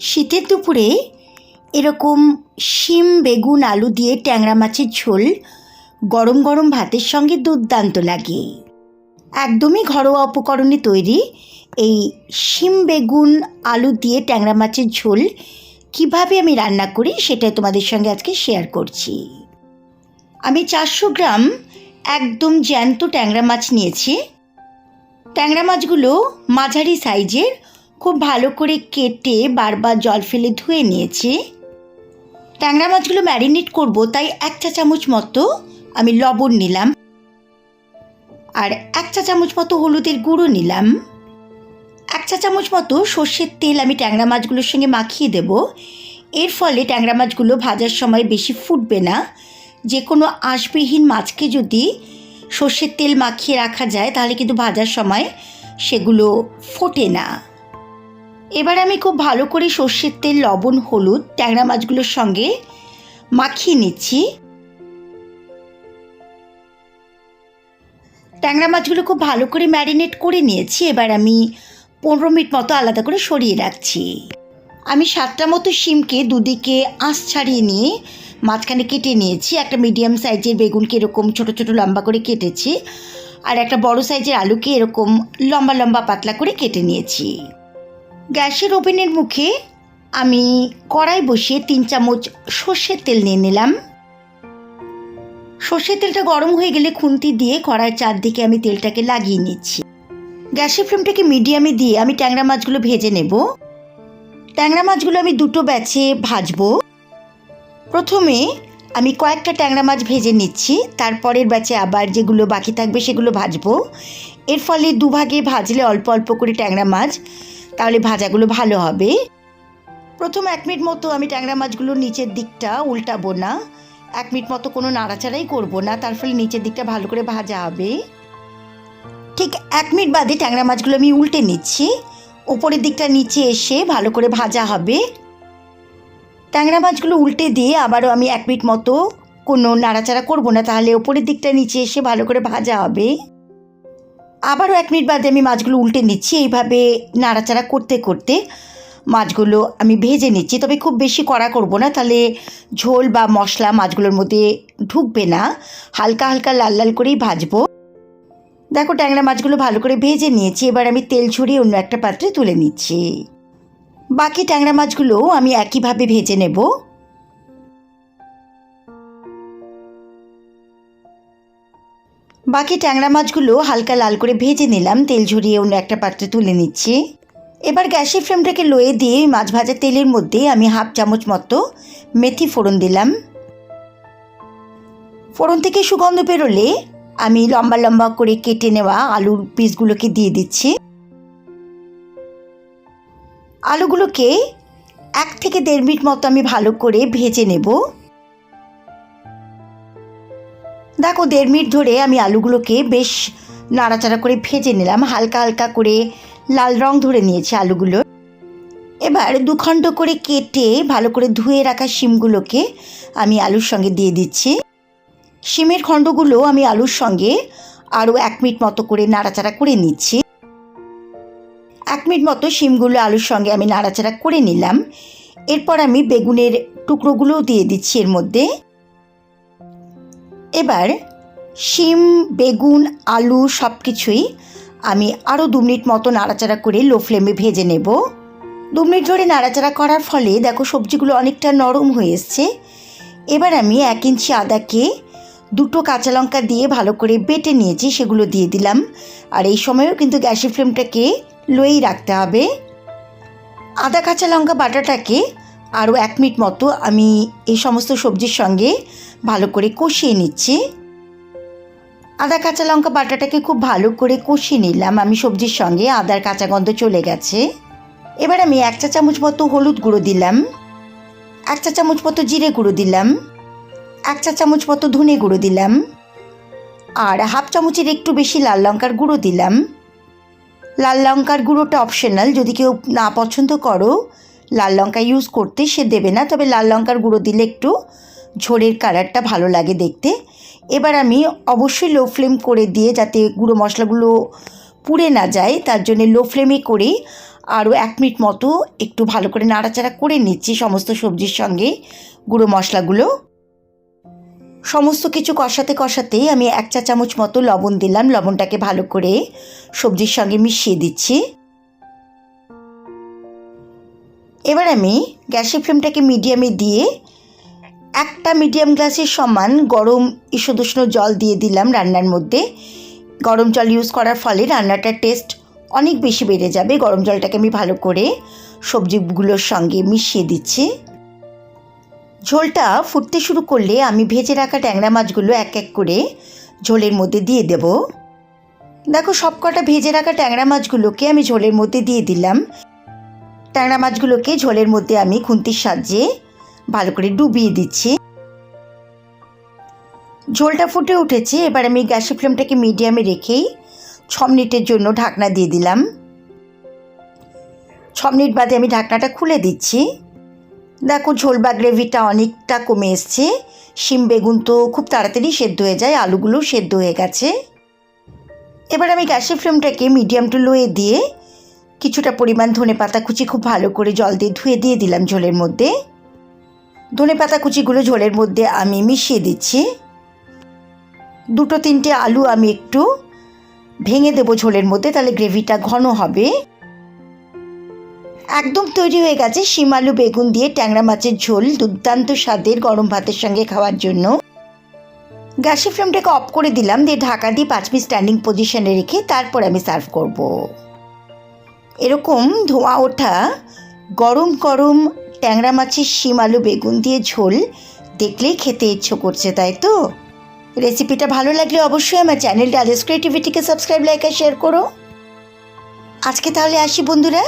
শীতের দুপুরে এরকম শিম, বেগুন, আলু দিয়ে ট্যাংরা মাছের ঝোল গরম গরম ভাতের সঙ্গে দুর্দান্ত লাগে। একদমই ঘরোয়া উপকরণে তৈরি এই শিম, বেগুন, আলু দিয়ে ট্যাংরা মাছের ঝোল কীভাবে আমি রান্না করি সেটা তোমাদের সঙ্গে আজকে শেয়ার করছি। আমি চারশো গ্রাম একদম জ্যান্ত ট্যাংরা মাছ নিয়েছি। ট্যাংরা মাছগুলো মাঝারি সাইজের খুব ভালো করে কেটে বারবার জল ফেলে ধুয়ে নিয়েছি। ট্যাংরা মাছগুলো ম্যারিনেট করব, তাই এক চা চামচ মতো আমি লবণ নিলাম। আর এক চা চামচ মতো হলুদের গুঁড়ো নিলাম। এক চা চামচ মতো সর্ষের তেল আমি ট্যাংরা মাছগুলোর সঙ্গে মাখিয়ে দেব। এর ফলে ট্যাংরা মাছগুলো ভাজার সময় বেশি ফুটবে না। যে কোনো আঁশবিহীন মাছকে যদি সর্ষের তেল মাখিয়ে রাখা যায়, তাহলে কিন্তু ভাজার সময় সেগুলো ফোটে না। এবার আমি খুব ভালো করে সর্ষের তেল, লবণ, হলুদ, ট্যাংরা মাছগুলোর সঙ্গে মাখিয়ে নিচ্ছি। ট্যাংরা মাছগুলো খুব ভালো করে ম্যারিনেট করে নিয়েছি। এবার আমি পনেরো মিনিট মতো আলাদা করে সরিয়ে রাখছি। আমি সাতটা মতো শিমকে দুদিকে আঁশ ছাড়িয়ে নিয়ে মাঝখানে কেটে নিয়েছি। একটা মিডিয়াম সাইজের বেগুনকে এরকম ছোট ছোট লম্বা করে কেটেছি। আর একটা বড় সাইজের আলুকে এরকম লম্বা লম্বা পাতলা করে কেটে নিয়েছি। গ্যাসের ওভেনের মুখে আমি কড়াই বসিয়ে তিন চামচ সর্ষের তেল নিয়ে নিলাম। সর্ষের তেলটা গরম হয়ে গেলে খুন্তি দিয়ে কড়াই চারদিকে আমি তেলটাকে লাগিয়ে নিচ্ছি। গ্যাসের ফ্লেমটাকে মিডিয়ামে দিয়ে আমি ট্যাংরা মাছগুলো ভেজে নেব। ট্যাংরা মাছগুলো আমি দুটো ব্যাচে ভাজবো। প্রথমে আমি কয়েকটা ট্যাংরা মাছ ভেজে নিচ্ছি। তারপরের ব্যাচে আবার যেগুলো বাকি থাকবে সেগুলো ভাজবো। এর ফলে দুভাগে ভাজলে অল্প অল্প করে ট্যাংরা মাছ, তাহলে ভাজাগুলো ভালো হবে। প্রথম এক মিনিট মতো আমি ট্যাংরা মাছগুলোর নিচের দিকটা উল্টাবো না। এক মিনিট মতো কোনো নাড়াচাড়াই করব না, তার ফলে নিচের দিকটা ভালো করে ভাজা হবে। ঠিক এক মিনিট বাদে ট্যাংরা মাছগুলো আমি উল্টে নিচ্ছি। ওপরের দিকটা নিচে এসে ভালো করে ভাজা হবে। ট্যাংরা মাছগুলো উল্টে দিয়ে আবারও আমি এক মিনিট মতো কোনো নাড়াচাড়া করব না, তাহলে ওপরের দিকটা নিচে এসে ভালো করে ভাজা হবে। আবারও এক মিনিট বাদে আমি মাছগুলো উল্টে নিচ্ছি, এইভাবে নাড়াচাড়া করতে করতে মাছগুলো আমি ভেজে নিচ্ছি। তবে খুব বেশি কড়া করব না, তাহলে ঝোল বা মশলা মাছগুলোর মধ্যে ঢুকবে না। হালকা হালকা লাল লাল করেই ভাজবো। দেখো ট্যাংরা মাছগুলো ভালো করে ভেজে নিয়েছি, এবার আমি তেল ছড়িয়ে অন্য একটা পাত্রে তুলে নিচ্ছি। বাকি ট্যাংরা মাছগুলো আমি একইভাবে ভেজে নেব। বাকি ট্যাংরা মাছগুলো হালকা লাল করে ভেজে নিলাম, তেল ঝরিয়ে অন্য একটা পাত্রে তুলে নিচ্ছি। এবার গ্যাসের ফ্লেমটাকে লয়ে দিয়ে মাছ ভাজা তেলের মধ্যে আমি হাফ চামচ মতো মেথি ফোড়ন দিলাম। ফোড়ন থেকে সুগন্ধ বেরোলে আমি লম্বা লম্বা করে কেটে নেওয়া আলুর পিসগুলোকে দিয়ে দিচ্ছি। আলুগুলোকে এক থেকে দেড় মিনিট মতো আমি ভালো করে ভেজে নেব। দেখো, দেড় মিনিট ধরে আমি আলুগুলোকে বেশ নাড়াচাড়া করে ভেজে নিলাম। হালকা হালকা করে লাল রং ধরে নিয়েছে আলুগুলো। এবার দুখণ্ড করে কেটে ভালো করে ধুয়ে রাখা শিমগুলোকে আমি আলুর সঙ্গে দিয়ে দিচ্ছি। শিমের খণ্ডগুলো আমি আলুর সঙ্গে আরও এক মিনিট মতো করে নাড়াচাড়া করে নিচ্ছি। এক মিনিট মতো শিমগুলো আলুর সঙ্গে আমি নাড়াচাড়া করে নিলাম। এরপর আমি বেগুনের টুকরোগুলোও দিয়ে দিচ্ছি এর মধ্যে। এবার শিম, বেগুন, আলু সব কিছুই আমি আরও দু মিনিট মতো নাড়াচাড়া করে লো ফ্লেমে ভেজে নেব। দু মিনিট ধরে নাড়াচাড়া করার ফলে দেখো সবজিগুলো অনেকটা নরম হয়ে এসছে। এবার আমি এক ইঞ্চি আদাকে দুটো কাঁচা লঙ্কা দিয়ে ভালো করে বেটে নিয়েছি, সেগুলো দিয়ে দিলাম। আর এই সময়ও কিন্তু গ্যাসের ফ্লেমটাকে লোয়েই রাখতে হবে। আদা, কাঁচা লঙ্কা বাটাটাকে আরও এক মিনিট মতো আমি এই সমস্ত সবজির সঙ্গে ভালো করে কষিয়ে নিচ্ছি। আদা, কাঁচা লঙ্কা বাটাটাকে খুব ভালো করে কষিয়ে নিলাম। আমি সবজির সঙ্গে আদার কাঁচা গন্ধ চলে গেছে। এবার আমি এক চা চামচ মতো হলুদ গুঁড়ো দিলাম। এক চা চামচ মতো জিরে গুঁড়ো দিলাম। এক চা চামচ মতো ধনে গুঁড়ো দিলাম। আর হাফ চামচের একটু বেশি লাল লঙ্কার গুঁড়ো দিলাম। লাল লঙ্কার গুঁড়োটা অপশনাল যদি কেউ না পছন্দ করো, লাল লঙ্কা ইউজ করতে সে দেবে না। তবে লাল লঙ্কার গুঁড়ো দিলে একটু ঝোলের কালারটা ভালো লাগে দেখতে। এবার আমি অবশ্যই লো ফ্লেম করে দিয়ে, যাতে গুঁড়ো মশলাগুলো পুড়ে না যায়, তার জন্য লো ফ্লেমে করে আরও এক মিনিট মতো একটু ভালো করে নাড়াচাড়া করে নিচ্ছি সমস্ত সবজির সঙ্গে গুঁড়ো মশলাগুলো। সমস্ত কিছু কষাতে কষাতেই আমি এক চা চামচ মতো লবণ দিলাম। লবণটাকে ভালো করে সবজির সঙ্গে মিশিয়ে দিচ্ছি। এবার আমি গ্যাসের ফ্লেমটাকে মিডিয়ামে দিয়ে একটা মিডিয়াম গ্লাসের সমান গরম ঈষদুষ্ণ জল দিয়ে দিলাম রান্নার মধ্যে। গরম জল ইউজ করার ফলে রান্নাটার টেস্ট অনেক বেশি বেড়ে যাবে। গরম জলটাকে আমি ভালো করে সবজিগুলোর সঙ্গে মিশিয়ে দিচ্ছি। ঝোলটা ফুটতে শুরু করলে আমি ভেজে রাখা ট্যাংরা মাছগুলো এক এক করে ঝোলের মধ্যে দিয়ে দেব। দেখো সবকটা ভেজে রাখা ট্যাংরা মাছগুলোকে আমি ঝোলের মধ্যে দিয়ে দিলাম। ট্যাংরা মাছগুলোকে ঝোলের মধ্যে আমি খুন্তির সাহায্যে ভালো করে ডুবিয়ে দিচ্ছি। ঝোলটা ফুটে উঠেছে, এবার আমি গ্যাসের ফ্লেমটাকে মিডিয়ামে রেখেই ছ মিনিটের জন্য ঢাকনা দিয়ে দিলাম। ছ মিনিট বাদে আমি ঢাকনাটা খুলে দিচ্ছি। দেখো, ঝোল বা গ্রেভিটা অনেকটা কমে এসছে। শিম বেগুন তো খুব তাড়াতাড়ি সেদ্ধ হয়ে যায়, আলুগুলো সেদ্ধ হয়ে গেছে। এবার আমি গ্যাসের ফ্লেমটাকে মিডিয়াম টু লোয়ে দিয়ে কিছুটা পরিমাণ ধনে পাতা কুচি খুব ভালো করে জল দিয়ে ধুয়ে দিয়ে দিলাম ঝোলের মধ্যে। ধনে পাতা কুচিগুলো ঝোলের মধ্যে আমি মিশিয়ে দিচ্ছি। দুটো তিনটে আলু আমি একটু ভেঙে দেবো ঝোলের মধ্যে, তাহলে গ্রেভিটা ঘন হবে। একদম তৈরি হয়ে গেছে শিম আলু বেগুন দিয়ে ট্যাংরা মাছের ঝোল, দুর্দান্ত স্বাদের গরম ভাতের সঙ্গে খাওয়ার জন্য। গ্যাসের ফ্লেমটাকে অফ করে দিলাম, দিয়ে ঢাকা দিয়ে পাঁচ মিনিট স্ট্যান্ডিং পজিশনে রেখে তারপর আমি সার্ভ করব। এরকম ধোঁয়া ওঠা গরম গরম ট্যাংরা মাছের শিম আলু বেগুন দিয়ে ঝোল দেখলেই খেতে ইচ্ছে করছে, তাই তো? রেসিপিটা ভালো লাগলে অবশ্যই আমার চ্যানেলটা আলেস ক্রিয়েটিভিটিকে সাবস্ক্রাইব, লাইক আর শেয়ার করো। আজকে তাহলে আসি বন্ধুরা।